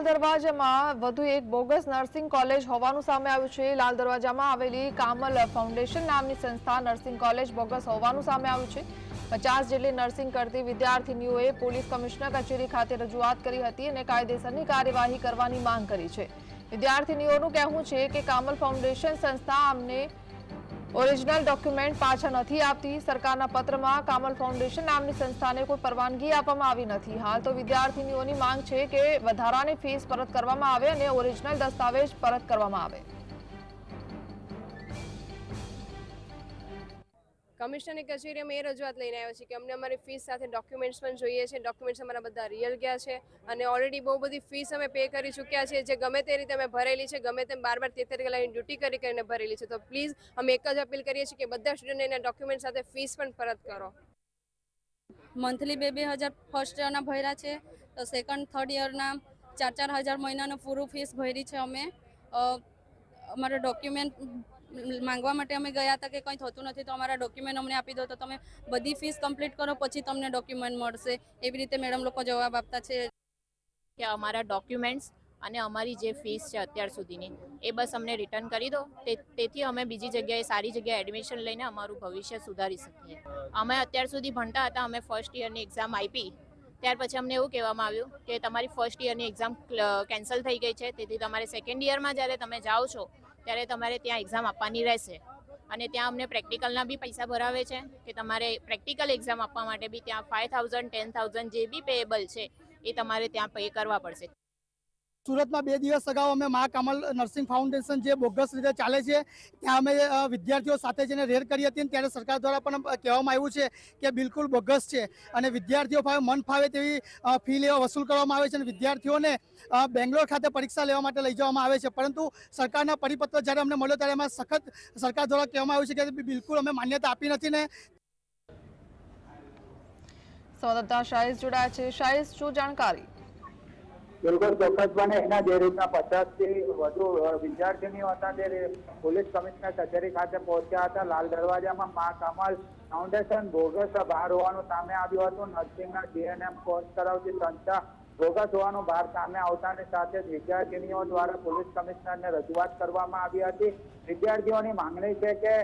લાલ દરવાજામાં વધુ એક bogus nursing college હોવાનું સામે આવ્યું છે. લાલ દરવાજામાં આવેલી કામલ ફાઉન્ડેશન નામની સંસ્થા નર્સિંગ કોલેજ બોગસ હોવાનું સામે આવ્યું છે. પચાસ જેટલી નર્સિંગ કરતી વિદ્યાર્થીનીઓએ પોલીસ કમિશનર કચેરી ખાતે રજૂઆત કરી હતી અને કાયદેસરની કાર્યવાહી કરવાની માંગ કરી છે. વિદ્યાર્થીનીઓનું કહેવું છે કે કામલ ફાઉન્ડેશન સંસ્થા અમને ઓરિજિનલ ડોક્યુમેન્ટ પાછા નથી આપતી સરકારના પત્રમાં કામલ ફાઉન્ડેશન નામની સંસ્થાને કોઈ પરવાનગી આપવામાં આવી નથી. હાલ તો વિદ્યાર્થીનીઓની માંગ છે કે વધારાની ફીસ પરત કરવામાં આવે અને ઓરિજિનલ દસ્તાવેજ પરત કરવામાં આવે. કમિશનરની કચેરી અમે એ રજૂઆત લઈને આવ્યા છીએ કે અમને અમારી ફીસ સાથે ડોક્યુમેન્ટ્સ પણ જોઈએ છે. ડોક્યુમેન્ટ્સ અમારા બધા રિયલ ગયા છે અને ઓલરેડી બહુ બધી ફીસ અમે પે કરી ચૂક્યા છે જે ગમે તે રીતે અમે ભરેલી છે, ગમે તેમ બાર બાર તેતેર કલાકની ડ્યુટી કરી કરીને ભરેલી છે. તો પ્લીઝ અમે એક જ અપીલ કરીએ છીએ કે બધા સ્ટુડન્ટ એના ડોક્યુમેન્ટ સાથે ફીસ પણ પરત કરો. મંથલી બે બે હજાર ફર્સ્ટ યરના ભર્યા છે. તો સેકન્ડ થર્ડ યરના ચાર ચાર હજાર મહિનાનું પૂરું ફીસ ભરી છે અમે. અમારા ડોક્યુમેન્ટ માંગવા માટે અમે ગયા હતા કે કંઈ થતું નથી, તો અમારા ડોક્યુમેન્ટ અમને આપી દો, તો તમે બધી ફીસ કમ્પ્લીટ કરો, પછી તમને ડોક્યુમેન્ટ મળશે. એવી રીતે મેડમ લોકો જવાબ આપતા છે. કે અમારા ડોક્યુમેન્ટ્સ અને અમારી જે ફીસ છે અત્યાર સુધીની, એ બસ અમને રિટર્ન કરી દો. તેથી અમે બીજી જગ્યાએ સારી જગ્યાએ એડમિશન લઈને અમારું ભવિષ્ય સુધારી શકીએ. અમે અત્યાર સુધી ભણતા હતા, અમે ફર્સ્ટ યરની એક્ઝામ આપી. ત્યાર પછી અમને એવું કહેવામાં આવ્યું કે તમારી ફર્સ્ટ યરની એક્ઝામ કેન્સલ થઈ ગઈ છે, તેથી તમારે સેકન્ડ યરમાં જ્યારે તમે જાઓ છો ત્યારે તમારે ત્યાં એક્ઝામ આપવાની રહેશે. અને ત્યાં અમને પ્રેક્ટિકલના બી પૈસા ભરાવે છે, કે તમારે પ્રેક્ટિકલ એક્ઝામ આપવા માટે બી ત્યાં ફાઇવ થાઉઝન્ડ ટેન થાઉઝન્ડ જે બી પેએબલ છે, એ તમારે ત્યાં પે કરવા પડશે. સુરતમાં બે દિવસ અગાઉ અમે મા કમલ નર્સિંગ ફાઉન્ડેશન જે બોગસ રીતે ચાલે છે, ત્યાં અમે વિદ્યાર્થીઓ સાથે જઈને રેડ કરી હતી ત્યારે સરકાર દ્વારા પણ કહેવામાં આવ્યું છે કે બિલકુલ બોગસ છે. અને વિદ્યાર્થીઓ ફાવે, મન ફાવે તેવી ફી લેવા વસૂલ કરવામાં આવે છે અને વિદ્યાર્થીઓને બેંગ્લોર ખાતે પરીક્ષા લેવા માટે લઈ જવામાં આવે છે. પરંતુ સરકારના પરિપત્ર જ્યારે અમને મળ્યો ત્યારે એમાં સખત સરકાર દ્વારા કહેવામાં આવ્યું છે કે બિલકુલ અમે માન્યતા આપી નથી ને. સંવાદદાતા શાહિદ જોડાયા છે. શાહિદ, શું જાણકારી? બિલકુલ ચોક્કસપણે એના જે રીતના પચાસથી વધુ વિદ્યાર્થીનીઓ હતા તે પોલીસ કમિશનર કચેરી ખાતે પહોંચ્યા હતા. લાલ દરવાજામાં મા કમલ ફાઉન્ડેશન, બોગસ બહાર હોવાનું સામે આવ્યું હતું. નર્સિંગના જીએનએમ કોર્સ કરાવતી સંસ્થા બોગસ હોવાનું બહાર સામે આવતાની સાથે જ વિદ્યાર્થીનીઓ દ્વારા પોલીસ કમિશનરને રજૂઆત કરવામાં આવી હતી. વિદ્યાર્થીઓની માંગણી છે કે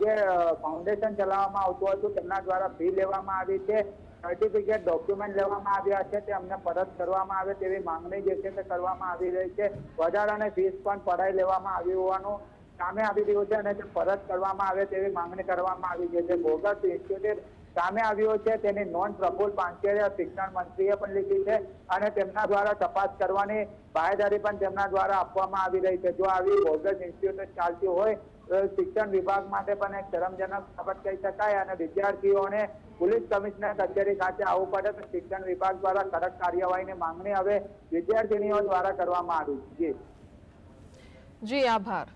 જે ફાઉન્ડેશન ચલાવવામાં આવતું હતું તેમના દ્વારા ફી લેવામાં આવી છે સર્ટિફિકેટ ડોક્યુમેન્ટ લેવામાં આવ્યા છે, તે અમને પરત કરવામાં આવે તેવી માંગણી જે છે તે કરવામાં આવી રહી છે. વધારાની ફીસ પણ પડાઈ લેવામાં આવી હોવાનું સામે આવી રહ્યું છે અને તે પરત કરવામાં આવે તેવી માંગણી કરવામાં આવી છે. જે બોગસ ઇન્સ્ટિટ્યૂટ સામે આવ્યો છે, તેની નોંધ પ્રફુલ પાંચેરે શિક્ષણ મંત્રીએ પણ લીધી છે અને તેમના દ્વારા તપાસ કરવાની બાહેદારી પણ તેમના દ્વારા આપવામાં આવી રહી છે. જો આવી બોગસ ઇન્સ્ટિટ્યુટ ચાલતી હોય શિક્ષણ વિભાગ માટે પણ એક શરમજનક બાબત કહી શકાય અને વિદ્યાર્થીઓને પોલીસ કમિશનર કચેરી ખાતે આવવું પડે તો શિક્ષણ વિભાગ દ્વારા કડક કાર્યવાહીની માંગણી હવે વિદ્યાર્થીનીઓ દ્વારા કરવામાં આવી છે. જી, આભાર.